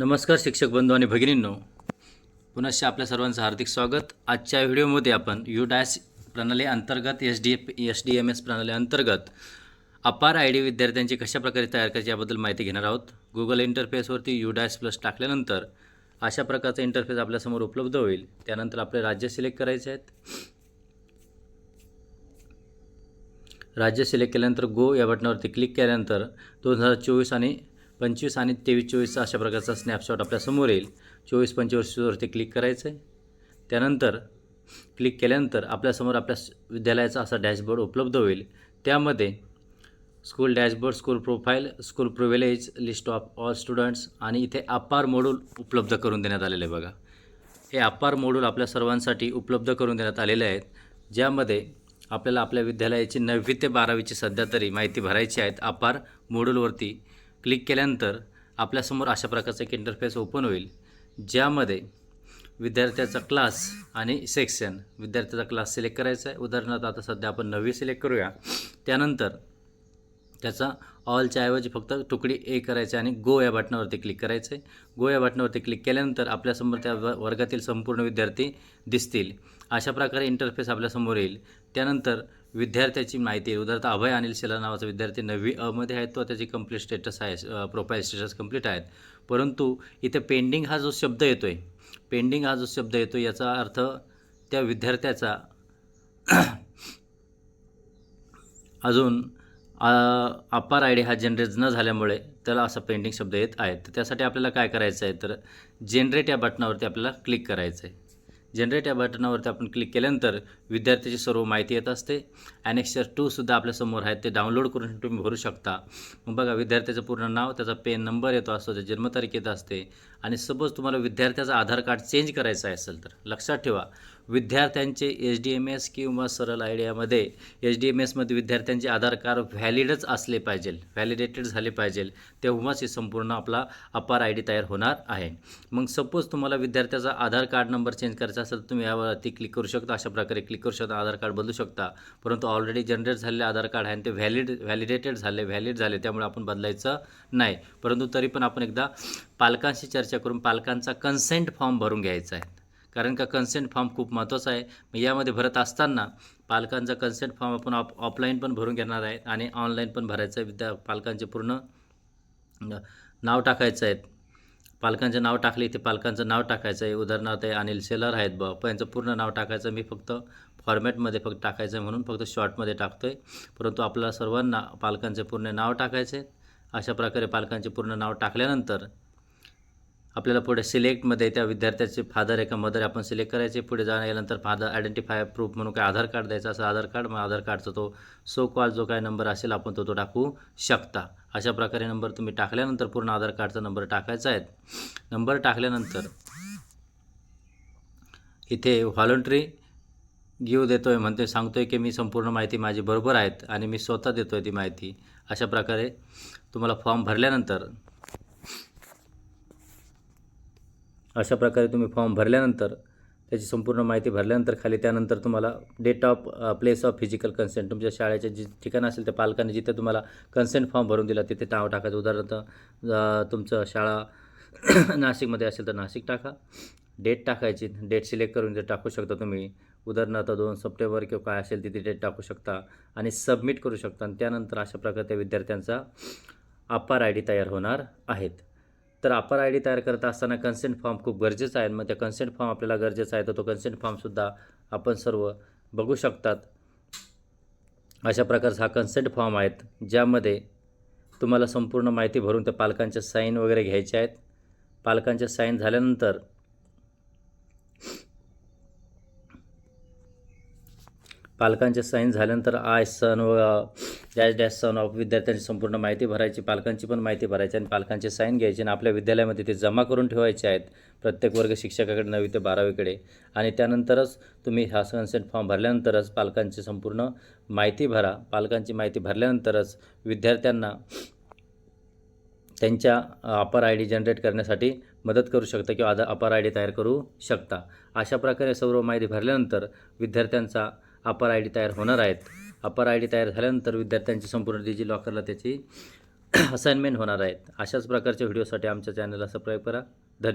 नमस्कार शिक्षक बंधू आणि भगिनींनो. पुनश्च आपल्या सर्वांचं हार्दिक स्वागत. आजच्या व्हिडिओमध्ये आपण यू डॅश प्रणाली अंतर्गत S D S D M S प्रणाली अंतर्गत अपार आय डी विद्यार्थ्यांची कशाप्रकारे तयार करायची याबद्दल माहिती घेणार आहोत. गुगल इंटरफेसवरती यू डॅश प्लस टाकल्यानंतर अशा प्रकारचा इंटरफेस आपल्यासमोर उपलब्ध होईल. त्यानंतर आपले राज्य सिलेक्ट करायचे आहेत. राज्य सिलेक्ट केल्यानंतर गो या बटनावरती क्लिक केल्यानंतर दोन हजार चोवीस आणि पंचवीस आणि तेवीस चोवीसचा अशा प्रकारचा स्नॅपशॉट आपल्यासमोर येईल. चोवीस पंचवीसवरती क्लिक करायचं आहे. त्यानंतर क्लिक केल्यानंतर आपल्यासमोर आपल्या विद्यालयाचा असा डॅशबोर्ड उपलब्ध होईल. त्यामध्ये school dashboard school profile school privilege list of all students आणि इथे अपार मॉड्यूल उपलब्ध करून देण्यात आलेले आहे बघा. हे अपार मॉड्यूल आपल्या सर्वांसाठी उपलब्ध करून देण्यात आलेले आहेत. ज्यामध्ये आपल्याला आपल्या विद्यालयाची नववी ते बारावीची सध्या तरी माहिती भरायची आहेत. अपार मॉड्यूलवरती क्लिक केल्यानंतर आपल्यासमोर अशा प्रकारचा एक इंटरफेस ओपन होईल ज्यामध्ये विद्यार्थ्याचा क्लास आणि सेक्शन विद्यार्थ्याचा क्लास सिलेक्ट करायचा आहे. उदाहरणार्थ आता सध्या आपण नववी सिलेक्ट करूया. त्यानंतर त्याचा ऑलच्या ऐवजी फक्त तुकडी ए करायची आणि गो या बटनावरती क्लिक करायचं आहे गो या बटनावरती क्लिक केल्यानंतर आपल्यासमोर त्या व- वर्गातील संपूर्ण विद्यार्थी दिसतील. अशा प्रकारे इंटरफेस आपल्यासमोर येईल. त्यानंतर विद्यार्थ्याची माहिती येईल उदाहरणार्थ अभय अनिल शेला नावाचा विद्यार्थी नववी अमध्ये आहे. तो त्याची कंप्लीट स्टेटस आहे. प्रोफाईल स्टेटस कंप्लीट आहेत. परंतु इथे पेंडिंग हा जो शब्द येतो आहे पेंडिंग हा जो शब्द येतो याचा अर्थ त्या विद्यार्थ्याचा अजून अपार आय डी हा जनरेट न झाल्यामुळे त्याला असा पेंडिंग शब्द येत आहे. तर त्यासाठी आपल्याला काय करायचं आहे तर जनरेट या बटनावरती आपल्याला क्लिक करायचं आहे जनरेट या बटनावरती आपण क्लिक केल्यानंतर विद्यार्थ्याची सर्व माहिती येत असते. ॲनेक्सर टूसुद्धा आपल्यासमोर आहे ते डाउनलोड करून तुम्ही भरू शकता. मग बघा विद्यार्थ्याचं पूर्ण नाव त्याचा पेन नंबर येतो असतो त्याची जन्मतारीख येत असते. आणि सपोज तुम्हाला विद्यार्थ्याचा आधार कार्ड चेंज करायचा असेल तर लक्षात ठेवा. विद्यार्थ्यांचे एच डी एम एस किंवा सरळ आयडियामध्ये एच डी एम एसमध्ये विद्यार्थ्यांचे आधार कार्ड व्हॅलिडच असले पाहिजे व्हॅलिडेटेड झाले पाहिजे तेव्हाच हे संपूर्ण आपला अपार आय डी तयार होणार आहे. मग सपोज तुम्हाला विद्यार्थ्याचा आधार कार्ड नंबर चेंज करायचा असेल तर तुम्ही यावरती क्लिक करू शकता. अशा प्रकारे क्लिक करू शकता आधार कार्ड बदलू शकता. परंतु ऑलरेडी जनरेट झालेले आधार कार्ड आहे आणि ते व्हॅलिड व्हॅलिडेटेड झाले व्हॅलिड झाले त्यामुळे आपण बदलायचं नाही. परंतु तरी पण आपण एकदा पालकांशी चर्चा करून पालकांचा कन्सेंट फॉर्म भरून घ्यायचा आहे. कारण का कन्सेंट फॉर्म खूप महत्त्वाचा आहे. मग यामध्ये भरत असताना पालकांचा कन्सेंट फॉर्म आपण ऑफ ऑफलाईन पण भरून घेणार आहे आणि ऑनलाईन पण भरायचं आहे. विद्या पालकांचे पूर्ण नाव टाकायचं आहे पालकांचे नाव टाकले इथे पालकांचं नाव टाकायचं आहे. उदाहरणार्थ आहे अनिल सेलर आहेत ब पण यांचं पूर्ण नाव टाकायचं. मी फक्त फॉर्मॅटमध्ये फक्त टाकायचं आहे म्हणून फक्त शॉर्टमध्ये टाकतो आहे परंतु आपल्याला सर्वांना पालकांचे पूर्ण नाव टाकायचे अशा प्रकारे पालकांचे पूर्ण नाव टाकल्यानंतर आपल्याला पुढे सिलेक्टमध्ये त्या विद्यार्थ्याचे फादर एका मदर आपण सिलेक्ट करायचे पुढे जाण्यानंतर फादर आयडेंटिफाय प्रूफ म्हणून काय आधार कार्ड द्यायचा असं आधार कार्ड मग आधार कार्डचा तो सो कॉल जो काय नंबर असेल आपण तो तो टाकू शकता. अशा प्रकारे नंबर तुम्ही टाकल्यानंतर पूर्ण आधार कार्डचा नंबर टाकायचा आहे. नंबर टाकल्यानंतर इथे व्हॉलंटरी गिव देतो आहे म्हणते सांगतो आहे की मी संपूर्ण माहिती माझी बरोबर आहेत आणि मी स्वतः देतो आहे ती माहिती. अशा प्रकारे तुम्हाला फॉर्म भरल्यानंतर अशा प्रकारे तुम्ही फॉर्म भरल्यानंतर त्याची संपूर्ण माहिती भरल्यानंतर खाली त्यानंतर तुम्हाला date of place of physical consent तुमच्या शाळेचे जे ठिकाण असेल त्या पालकांनी जिथे तुम्हाला कन्सेंट फॉर्म भरून दिला तिथे नाव टाकायचं. उदाहरणार्थ तुमचं शाळा नाशिकमध्ये असेल तर नाशिक टाका. डेट टाकायची. डेट सिलेक्ट करून ते टाकू शकता तुम्ही. उदाहरणार्थ दोन सप्टेंबर किंवा काय असेल तिथे डेट टाकू शकता आणि सबमिट करू शकता. आणि त्यानंतर अशा प्रकारे त्या विद्यार्थ्यांचा अपार आय डी तयार होणार आहेत. तर आपण आय डी तयार करत असताना कन्सेंट फॉर्म खूप गरजेचा आहे. मग त्या कन्सेंट फॉर्म आपल्याला गरजेचा आहे तर तो कन्सेंट फॉर्मसुद्धा आपण सर्व बघू शकतात. अशा प्रकारचा हा कन्सेंट फॉर्म आहेत ज्यामध्ये तुम्हाला संपूर्ण माहिती भरून त्या पालकांच्या साईन वगैरे घ्यायचे आहेत. पालकांच्या साईन झाल्यानंतर पालकांचे साईन झाल्यानंतर आय सन व डॅश डॅश सन ऑफ विद्यार्थ्यांची संपूर्ण माहिती भरायची पालकांची पण माहिती भरायची आणि पालकांचे साईन घ्यायचे आणि आपल्या विद्यालयामध्ये ते जमा करून ठेवायचे आहेत प्रत्येक वर्ग शिक्षकाकडे नववी ते बारावीकडे. आणि त्यानंतरच तुम्ही हा कन्सेंट फॉर्म भरल्यानंतरच पालकांची संपूर्ण माहिती भरा. पालकांची माहिती भरल्यानंतरच विद्यार्थ्यांना त्यांच्या अपार आय डी जनरेट करण्यासाठी मदत करू शकता किंवा आधा अपार आय डी तयार करू शकता. अशा प्रकारे सर्व माहिती भरल्यानंतर विद्यार्थ्यांचा अपार आय डी तयार होणार आहेत. अपार आय डी तयार झाल्यानंतर विद्यार्थ्यांची संपूर्ण डिजी लॉकरला त्याची असाइनमेंट होणार आहेत. अशाच प्रकारच्या व्हिडिओसाठी आमच्या चॅनलला सबस्क्राईब करा. धन्यवाद.